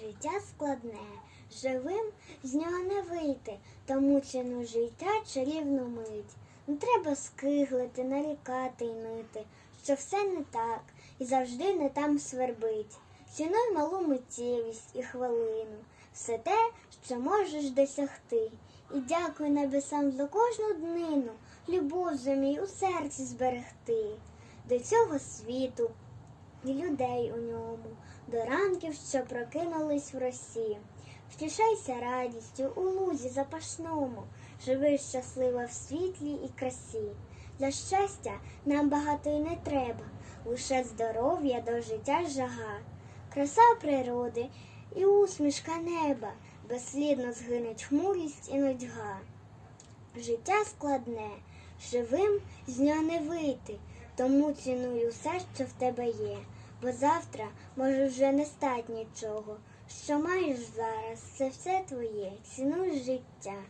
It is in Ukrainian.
Життя складне, живим з нього не вийти, тому ціну життя чарівну мить. Не треба скиглити, нарікати й нити, що все не так і завжди не там свербить. Цінуй малу миттєвість і хвилину, все те, що можеш досягти. І дякуй небесам за кожну днину, любов зумій у серці зберегти. До цього світу і людей у ньому, ранків, що прокинулись в росі. Втішайся радістю у лузі запашному, живи щаслива в світлі і красі. Для щастя нам багато й не треба, лише здоров'я до життя жага, краса природи і усмішка неба, безслідно згинуть хмурість і нудьга. Життя складне, живим з нього не вийти, тому цінуй усе, що в тебе є, бо завтра може вже не стать нічого. Що маєш зараз, це все твоє, цінуй життя.